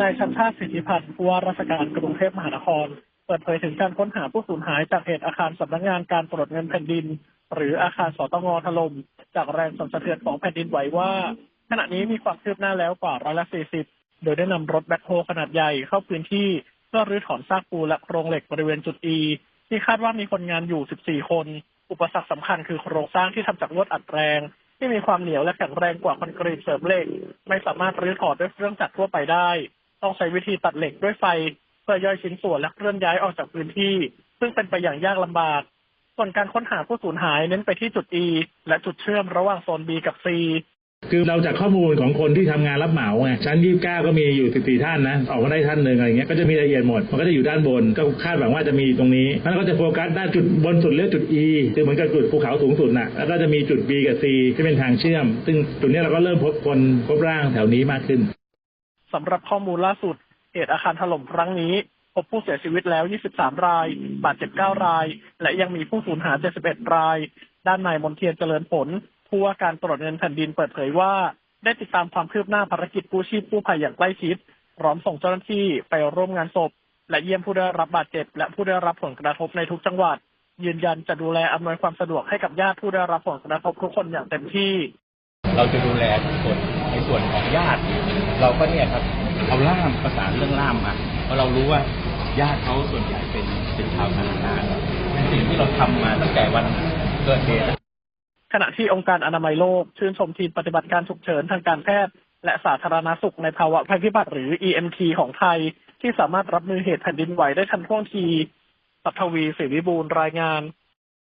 นายชันชาติสิทธิพันธ์ผู้ว่าราชการกรุงเทพมหานคร เปิดเผยถึงการค้นหาผู้สูญหายจากเหตุอาคารสำนักงานการตรวจเงินแผ่นดิน หรืออาคารสตงถล่มจากแรงสั่นสะเทือนของแผ่นดินไหวว่า ขณะนี้มีความคืบหน้าแล้วกว่าร้อยละ40โดยได้นำรถแบ็คโฮขนาดใหญ่เข้าพื้นที่เพื่อรื้อถอนซากปูและโครงเหล็กบริเวณจุด E ที่คาดว่ามีคนงานอยู่ 14 คน อุปสรรคสำคัญคือโครงสร้างที่ทำจากลวดอัดแรง ที่มีความเหนียวและแข็งแรงกว่าคอนกรีตเสริมเหล็ก ไม่สามารถรื้อถอนด้วยเครื่องจักรทั่วไปได้ ต้องใช้วิธีตัดเหล็กด้วยไฟ เพื่อย่อยชิ้นส่วนและเคลื่อนย้ายออกจากพื้นที่ ซึ่งเป็นไปอย่างยากลำบาก ส่วนการค้นหาผู้สูญหายเน้นไปที่จุด E และจุดเชื่อมระหว่างโซน B กับ C คือเราจากข้อมูลของคนที่ทำงานรับเหมาไงชั้น29ก็มีอยู่14ท่านนะออกมาได้ท่านหนึ่งอะไรเงี้ยก็จะมีรายละเอียดหมดมันก็จะอยู่ด้านบนก็คาดหวังว่าจะมีตรงนี้แล้วก็จะโฟกัสด้านจุดบนสุดเรียกจุด E คือเหมือนกับจุดภูเขาสูงสุดน่ะแล้วก็จะมีจุด B กับ C ที่เป็นทางเชื่อม ซึ่งจุดนี้เราก็เริ่มพบคนพบร่างแถวนี้มากขึ้น สำหรับข้อมูลล่าสุด เหตุอาคารถล่มครั้งนี้ พบผู้เสียชีวิตแล้ว 23 ราย บาดเจ็บ 9 ราย และยังมีผู้สูญหาย 71 ราย ด้านนายมนเทียนเจริญผล ผู้ว่าการตรวจเงินแผ่นดินเปิดเผยว่า ได้ติดตามความคืบหน้าภารกิจกู้ชีพกู้ภัยอย่างใกล้ชิด พร้อมส่งเจ้าหน้าที่ไปร่วมงานศพ และเยี่ยมผู้ได้รับบาดเจ็บ และผู้ได้รับผลกระทบในทุกจังหวัด ยืนยันจะดูแลอำนวยความสะดวกให้กับญาติผู้ได้รับผลกระทบทุกคนอย่างเต็มที่ เราจะดูแลทุกคนในส่วนของญาติ เราก็เนี่ยครับเอาล่ามประสานเรื่องล่ามมาเพราะเรารู้ว่าญาติเขาส่วนใหญ่เป็นเป็นชาวนานาเป็นสิ่งที่เราทำมาตั้งแต่วันเกิดเหตุขณะที่องค์การอนามัยโลก ชื่นชมทีมปฏิบัติการฉุกเฉินทางการแพทย์ และสาธารณสุขในภาวะภัยพิบัติหรือ EMT ของไทย ที่สามารถรับมือเหตุแผ่นดินไหวได้ทันท่วงทีปัทวีศรีวิบูลย์รายงาน